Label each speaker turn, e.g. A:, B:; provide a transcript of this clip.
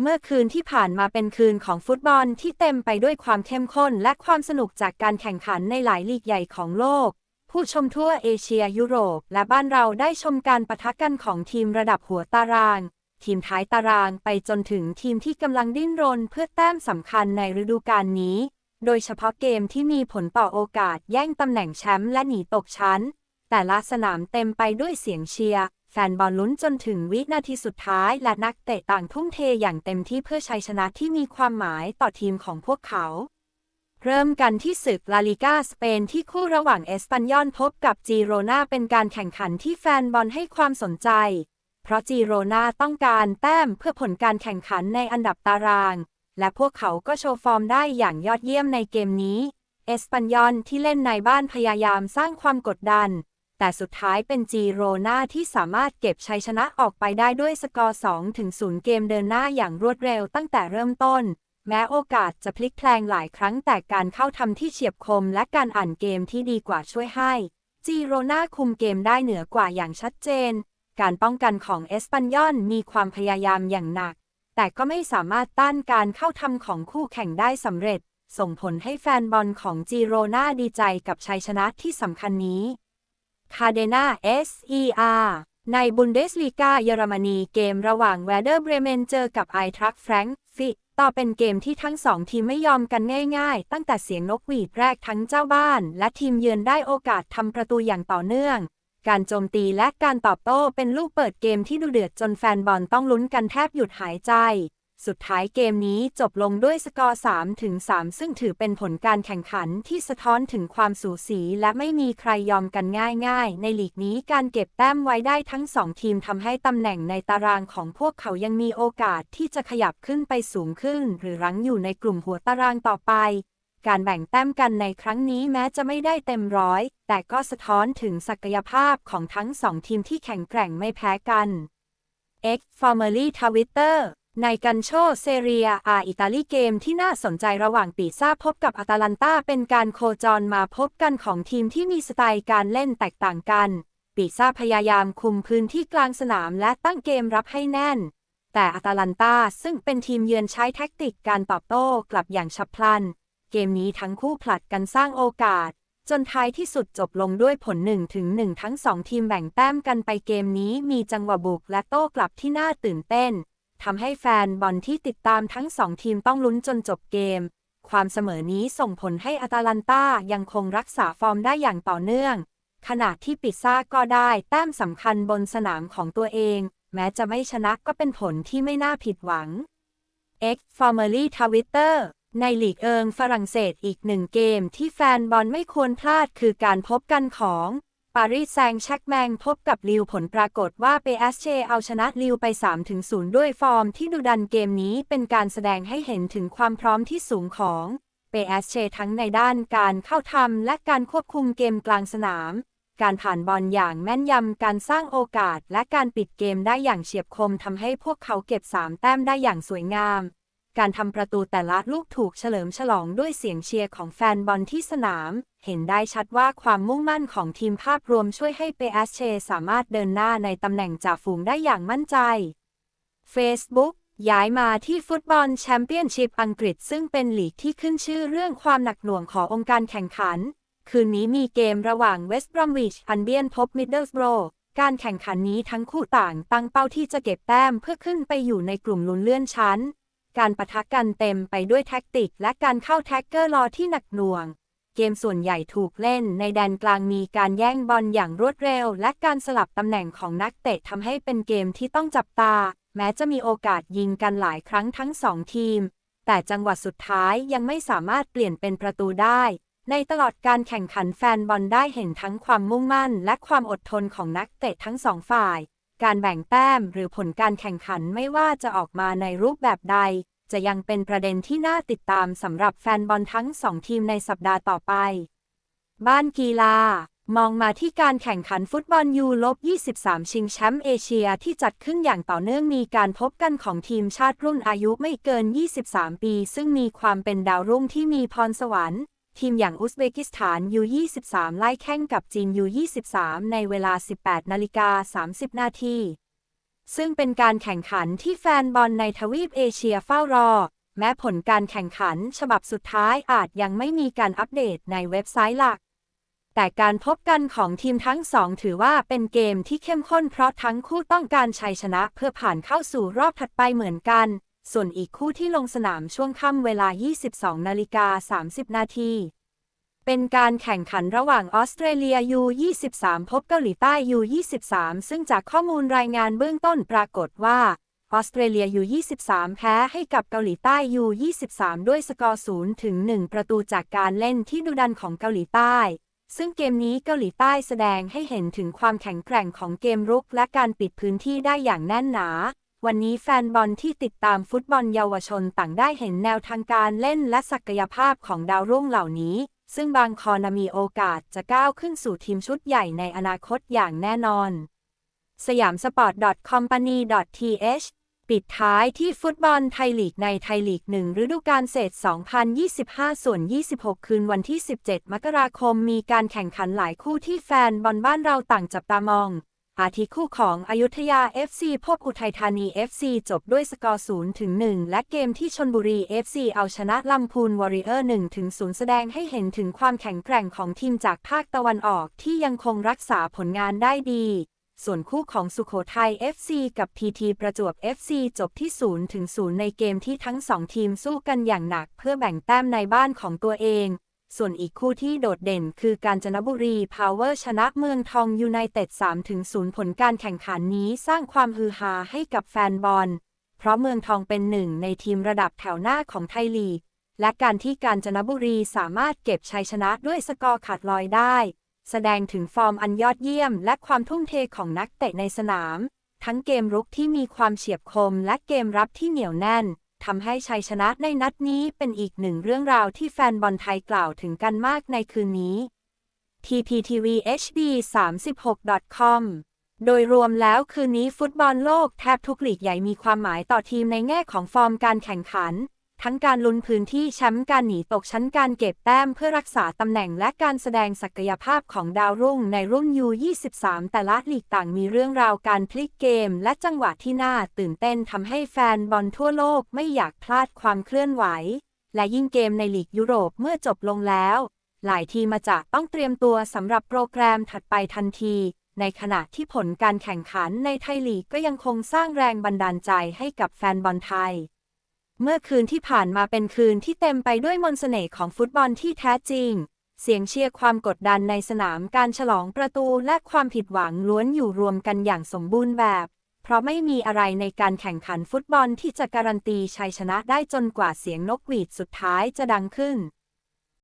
A: เมื่อคืนที่ผ่านมาเป็นคืนของฟุตบอลที่เต็มไปด้วยความเข้มข้นและความสนุกจากการแข่งขันในหลายลีกใหญ่ของโลก ผู้ชมทั่วเอเชียยุโรป และบ้านเราได้ชมการปะทะกันของทีมระดับหัวตาราง ทีมท้ายตารางไปจนถึงทีมที่กำลังดิ้นรนเพื่อแต้มสำคัญในฤดูกาลนี้ โดยเฉพาะเกมที่มีผลต่อโอกาสแย่งตำแหน่งแชมป์และหนีตกชั้น แต่ละสนามเต็มไปด้วยเสียงเชียร์ แฟนบอลลุ้นจนถึงวินาทีสุดท้ายและนักเตะต่างทุ่มเทอย่างเต็มที่เพื่อชัยชนะที่มีความหมายต่อทีมของพวกเขา เริ่มกันที่ศึกลาลิกาสเปนที่คู่ระหว่างเอสปันยอนพบกับจีโรนาเป็นการแข่งขันที่แฟนบอลให้ความสนใจ เพราะจีโรนาต้องการแต้มเพื่อผลการแข่งขันในอันดับตาราง และพวกเขาก็โชว์ฟอร์มได้อย่างยอดเยี่ยมในเกมนี้ เอสปันยอนที่เล่นในบ้านพยายามสร้างความกดดัน แต่สุดท้ายเป็นจีโรนาที่สามารถเก็บชัยชนะออกไปได้ด้วยสกอร์2-0เกมเดินหน้าอย่างรวดเร็วตั้งแต่เริ่มต้น แม้โอกาสจะพลิกแพลงหลายครั้งแต่การเข้าทำที่เฉียบคมและการอ่านเกมที่ดีกว่าช่วยให้ จีโรนาคุมเกมได้เหนือกว่าอย่างชัดเจน การป้องกันของเอสปันยอนมีความพยายามอย่างหนัก แต่ก็ไม่สามารถต้านการเข้าทำของคู่แข่งได้สำเร็จ ส่งผลให้แฟนบอลของจีโรนาดีใจกับชัยชนะที่สำคัญนี้ คาเดนา SER ในบุนเดสลีกาเยอรมนีเกมระหว่างแวเดอร์เบรเมนเจอกับไอทรัคแฟรงก์ฟิต่อเป็นเกมที่ทั้งสองทีมไม่ยอมกันง่ายๆ ตั้งแต่เสียงนกหวีดแรกทั้งเจ้าบ้าน และทีมเยือนได้โอกาสทำประตูอย่างต่อเนื่อง การโจมตีและการตอบโต้เป็นลูกเปิดเกมที่ดูเดือดจนแฟนบอลต้องลุ้นกันแทบหยุดหายใจ สุดท้ายเกมนี้จบลงด้วยสกอร์ 3 ถึง 3 ซึ่งถือเป็นผลการแข่งขันที่สะท้อนถึงความสูสี และไม่มีใครยอมกันง่ายๆ ในลีกนี้การเก็บแต้มไว้ได้ทั้งสองทีมทำให้ตำแหน่งในตารางของพวกเขายังมีโอกาสที่จะขยับขึ้นไปสูงขึ้น หรือรั้งอยู่ในกลุ่มหัวตารางต่อไป การแบ่งแต้มกันในครั้งนี้แม้จะไม่ได้เต็มร้อย แต่ก็สะท้อนถึงศักยภาพของทั้งสองทีมที่แข็งแกร่งไม่แพ้กัน X Formerly Twitter ในกันโชเซเรียอาอิตาลีเกมที่น่าสนใจระหว่างปีซ่าพบกับอาตาลันตาเป็นการโคจรมาพบกันของทีมที่มีสไตล์การเล่นแตกต่างกัน ปีซ่าพยายามคุมพื้นที่กลางสนามและตั้งเกมรับให้แน่น แต่อาตาลันตาซึ่งเป็นทีมเยือนใช้แท็กติกการตอบโต้กลับอย่างฉับพลัน เกมนี้ทั้งคู่ผลัดกันสร้างโอกาส จนท้ายที่สุดจบลงด้วยผล1ถึง1ทั้งสองทีมแบ่งแต้มกันไปเกมนี้มีจังหวะบุกและโต้กลับที่น่าตื่นเต้น ทำให้แฟนบอลที่ติดตามทั้งสองทีมต้องลุ้นจนจบเกม ความเสมอนี้ส่งผลให้อาตาลันตายังคงรักษาฟอร์มได้อย่างต่อเนื่อง ขณะที่ปิซ่าก็ได้แต้มสำคัญบนสนามของตัวเอง แม้จะไม่ชนะก็เป็นผลที่ไม่น่าผิดหวัง X Formerly Twitter ในลีกเอิงฝรั่งเศสอีกหนึ่งเกมที่แฟนบอลไม่ควรพลาดคือการพบกันของ ปารีสแซงแช็กแมงพบกับลิวผลปรากฏว่าเปเอสเชเอาชนะลิวไป 3-0 ด้วยฟอร์มที่ดุดันเกมนี้เป็นการแสดงให้เห็นถึงความพร้อมที่สูงของเปเอสเชทั้งในด้านการเข้าทำและการควบคุมเกมกลางสนาม การผ่านบอลอย่างแม่นยำการสร้างโอกาสและการปิดเกมได้อย่างเฉียบคมทำให้พวกเขาเก็บ 3 แต้มได้อย่างสวยงาม การทำประตูแต่ละลูกถูกเฉลิมฉลองด้วยเสียงเชียร์ของแฟนบอลที่สนาม เห็นได้ชัดว่าความมุ่งมั่นของทีมภาพรวมช่วยให้เปอสเชสามารถเดินหน้าในตำแหน่งจ่าฝูงได้อย่างมั่นใจ Facebook ย้ายมาที่ฟุตบอลแชมเปี้ยนชิพอังกฤษซึ่งเป็นลีกที่ขึ้นชื่อเรื่องความหนักหน่วงขององค์การแข่งขัน คืนนี้มีเกมระหว่างเวสต์บรอมวิชอันเบียนพบมิดเดิลสโบรการแข่งขันนี้ทั้งคู่ต่างตั้งเป้าที่จะเก็บแต้มเพื่อขึ้นไปอยู่ในกลุ่มลุ้นเลื่อนชั้น การปะทะกันเต็มไปด้วยแท็กติก และการเข้าแท็กเกอร์รอที่หนักหน่วง เกมส่วนใหญ่ถูกเล่นในแดนกลางมีการแย่งบอลอย่างรวดเร็ว และการสลับตำแหน่งของนักเตะทำให้เป็นเกมที่ต้องจับตา แม้จะมีโอกาสยิงกันหลายครั้งทั้งสองทีม แต่จังหวะสุดท้ายยังไม่สามารถเปลี่ยนเป็นประตูได้ ในตลอดการแข่งขันแฟนบอลได้เห็นทั้งความมุ่งมั่น และความอดทนของนักเตะทั้งสองฝ่าย การแบ่งแต้มหรือผลการแข่งขันไม่ว่าจะออกมาในรูปแบบใด จะยังเป็นประเด็นที่น่าติดตามสำหรับแฟนบอลทั้งสองทีมในสัปดาห์ต่อไป บ้านกีฬามองมาที่การแข่งขันฟุตบอลยูลบ23 ชิงแชมป์เอเชียที่จัดขึ้นอย่างต่อเนื่องมีการพบกันของทีมชาติรุ่นอายุไม่เกิน 23 ปี ซึ่งมีความเป็นดาวรุ่งที่มีพรสวรรค์ ทีมอย่างอุซเบกิสถานยู23 ไล่แข่งกับจีนยู23 ในเวลา 18 นาฬิกา 30 นาที ซึ่งเป็นการแข่งขันที่แฟนบอลในทวีปเอเชียเฝ้ารอ แม้ผลการแข่งขันฉบับสุดท้ายอาจยังไม่มีการอัปเดตในเว็บไซต์หลัก แต่การพบกันของทีมทั้งสองถือว่าเป็นเกมที่เข้มข้นเพราะทั้งคู่ต้องการชัยชนะเพื่อผ่านเข้าสู่รอบถัดไปเหมือนกัน ส่วนอีกคู่ที่ลงสนามช่วงค่ำเวลา 22 นาฬิกา 30 นาที เป็นการแข่งขันระหว่างออสเตรเลีย U23 พบเกาหลีใต้ U23 ซึ่งจากข้อมูลรายงานเบื้องต้นปรากฏว่าออสเตรเลีย U23 แพ้ให้กับเกาหลีใต้ U23 ด้วยสกอร์ 0 ถึง 1 ประตูจากการเล่นที่ดุดันของเกาหลีใต้ ซึ่งเกมนี้เกาหลีใต้แสดงให้เห็นถึงความแข็งแกร่งของเกมรุกและการปิดพื้นที่ได้อย่างแน่นหนา วันนี้แฟนบอลที่ติดตามฟุตบอลเยาวชนต่างได้เห็นแนวทางการเล่นและศักยภาพของดาวรุ่งเหล่านี้ ซึ่งบางคอนมีโอกาสจะก้าวขึ้นสู่ทีมชุดใหญ่ในอนาคตอย่างแน่นอน สยามสปอร์ต .company.th ปิดท้ายที่ฟุตบอลไทยลีกในไทยลีกหนึ่งฤดูกาลเศษ 2025 ส่วน 26 คืนวันที่ 17 มกราคม มีการแข่งขันหลายคู่ที่แฟนบอลบ้านเราต่างจับตามอง อาทิคู่ของอยุธยา FC พบอุทัยธานี FC จบด้วยสกอร์ 0 ถึง 1 และเกมที่ชนบุรี FC เอาชนะลำพูนวอริเออร์ 1 ถึง 0 แสดงให้เห็นถึงความแข็งแกร่งของทีมจากภาคตะวันออกที่ยังคงรักษาผลงานได้ดี ส่วนคู่ของสุโขทัย FC กับ PT ประจวบ FC จบที่ 0 ถึง 0 ในเกมที่ทั้งสองทีมสู้กันอย่างหนักเพื่อแบ่งแต้มในบ้านของตัวเอง ส่วนอีกคู่ที่โดดเด่นคือการจนบุรีพาวเวอร์ชนะเมืองทองยูไนเต็ด3ถึง0ผลการแข่งขันนี้สร้างความฮือฮาให้กับแฟนบอล เพราะเมืองทองเป็นหนึ่งในทีมระดับแถวหน้าของไทยลีก และการที่การจนบุรีสามารถเก็บชัยชนะด้วยสกอร์ขาดลอยได้ แสดงถึงฟอร์มอันยอดเยี่ยม และความทุ่มเทของนักเตะในสนาม ทั้งเกมรุกที่มีความเฉียบคมและเกมรับที่เหนียวแน่น ทำให้ชัยชนะในนัดนี้เป็นอีกหนึ่งเรื่องราวที่แฟนบอลไทยกล่าวถึงกันมากในคืนนี้ TPTV HD 36 com โดยรวมแล้วคืนนี้ฟุตบอลโลกแทบทุกลีกใหญ่มีความหมายต่อทีมในแง่ของฟอร์มการแข่งขัน ทั้งการลุ้นพื้นที่แชมป์การหนีตกชั้นการเก็บแต้มเพื่อรักษาตำแหน่งและการแสดงศักยภาพของดาวรุ่งในรุ่น U23 แต่ละลีกต่างมีเรื่องราวการพลิกเกม และจังหวะที่น่าตื่นเต้นทำให้แฟนบอลทั่วโลกไม่อยากพลาดความเคลื่อนไหว และยิ่งเกมในลีกยุโรปเมื่อจบลงแล้ว หลายทีมาจะต้องเตรียมตัวสำหรับโปรแกรมถัดไปทันที ในขณะที่ผลการแข่งขันในไทยลีกก็ยังคงสร้างแรงบันดาลใจให้กับแฟนบอลไทย เมื่อคืนที่ผ่านมาเป็นคืนที่เต็มไปด้วยมนต์เสน่ห์ของฟุตบอลที่แท้จริง เสียงเชียร์ความกดดันในสนามการฉลองประตูและความผิดหวังล้วนอยู่รวมกันอย่างสมบูรณ์แบบ เพราะไม่มีอะไรในการแข่งขันฟุตบอลที่จะการันตีชัยชนะได้จนกว่าเสียงนกหวีดสุดท้ายจะดังขึ้น